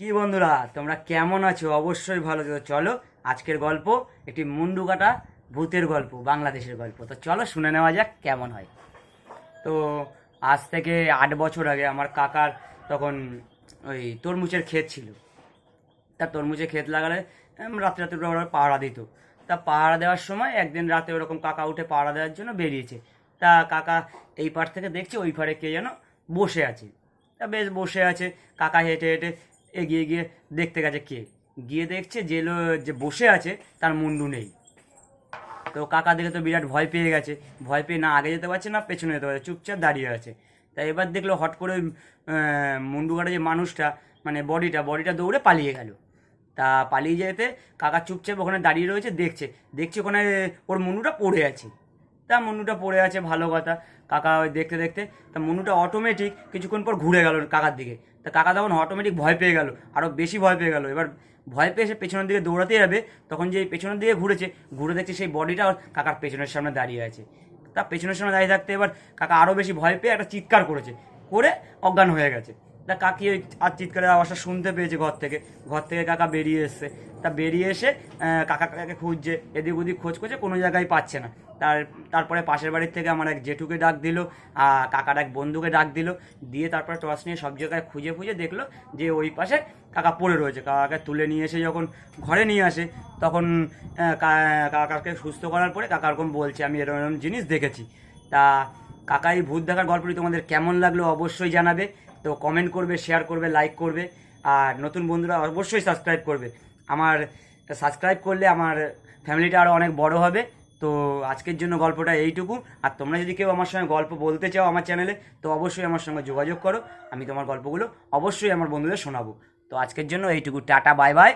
কি বন্ধুরা তোমরা কেমন আছো? অবশ্যই ভালো আছো। চলো আজকের গল্প একটি মুন্ডু কাটা ভূতের গল্প বাংলাদেশের গল্প। তো চলো শুনে নেওয়া যাক কেমন হয়। তো আজ থেকে আট বছর আগে আমার কাকার তখন ওই তরমুজের ক্ষেত ছিল। তা তরমুজের ক্ষেত লাগালে উম, রাত্রে রাত্রে ওরা পাহারা দিত। তা পাহারা দেওয়ার সময় একদিন রাতে ওরকম কাকা উঠে পাহারা দেওয়ার জন্য বেরিয়েছে। তা কাকা এই পার থেকে দেখছে ওই পারে কে যেন বসে আছে। তা বেশ বসে আছে। কাকা হেঁটে হেঁটে এগিয়ে গিয়ে দেখতে গেছে কে? গিয়ে দেখছে যে যে বসে আছে তার মুন্ডু নেই। তো কাকা দেখে তো বিরাট ভয় পেয়ে গেছে। ভয় পেয়ে না আগে যেতে পারছে না পেছনে যেতে পারছে চুপচাপ দাঁড়িয়ে আছে। তা এবার দেখল হট করে ওই, মুন্ডু কাটা যে মানুষটা মানে বডিটা বডিটা দৌড়ে পালিয়ে গেল। তা পালিয়ে যেতে কাকা চুপচাপ ওখানে দাঁড়িয়ে রয়েছে দেখছে। দেখছে ওখানে ওর মুন্ডুটা পড়ে আছে। তা মুন্ডুটা পড়ে আছে ভালো কথা। কাকা ওই দেখতে দেখতে তা মুন্ডুটা অটোমেটিক কিছুক্ষণ পর ঘুরে গেল কাকার দিকে। তা কাকা তখন অটোমেটিক ভয় পেয়ে গেল আরও বেশি ভয় পেয়ে গেল। এবার ভয় পেয়ে সে পেছনের দিকে দৌড়াতে যাবে, তখন যে পেছনের দিকে ঘুরেছে, ঘুরে দেখছে সেই বডিটা কাকার পেছনের সামনে দাঁড়িয়ে আছে। তা পেছনের সামনে দাঁড়িয়ে থাকতে এবার কাকা আরও বেশি ভয় পেয়ে একটা চিৎকার করেছে, করে অজ্ঞান হয়ে গেছে। তা কাকি ওই আর চিৎকারের আওয়াজটা শুনতে পেয়েছে ঘর থেকে। ঘর থেকে কাকা বেরিয়ে এসছে। তা বেরিয়ে এসে কাকা কাকাকে খুঁজছে। এদিক ওদিক খোঁজ করছে, কোনো জায়গায় পাচ্ছে না। তার, তারপরে পাশের বাড়ির থেকে আমার এক জেঠুকে ডাক দিল আর কাকার এক বন্ধুকে ডাক দিল। দিয়ে তারপরে টর্চ নিয়ে সব জায়গায় খুঁজে খুঁজে দেখল যে ওই পাশে কাকা পড়ে রয়েছে। কাকাকে তুলে নিয়ে এসে যখন ঘরে নিয়ে আসে, তখন কাকাকে সুস্থ করার পরে কাকা এরকম বলছে, আমি এরকম এরকম জিনিস দেখেছি। তা কাকা এই ভূত দেখার গল্পটি তোমাদের কেমন লাগল অবশ্যই জানাবে। তো কমেন্ট করবে শেয়ার করবে লাইক করবে, আর নতুন বন্ধুরা অবশ্যই সাবস্ক্রাইব করবে। আমার সাবস্ক্রাইব করলে আমার ফ্যামিলিটা আরও অনেক বড় হবে। তো আজকের জন্য গল্পটা এইটুকু। আর তোমরা যদি কেউ আমার সঙ্গে গল্প বলতে চাও আমার চ্যানেলে তো অবশ্যই আমার সঙ্গে যোগাযোগ করো। আমি তোমার গল্পগুলো অবশ্যই আমার বন্ধুদের শোনাবো। তো আজকের জন্য এইটুকু। Tata bye bye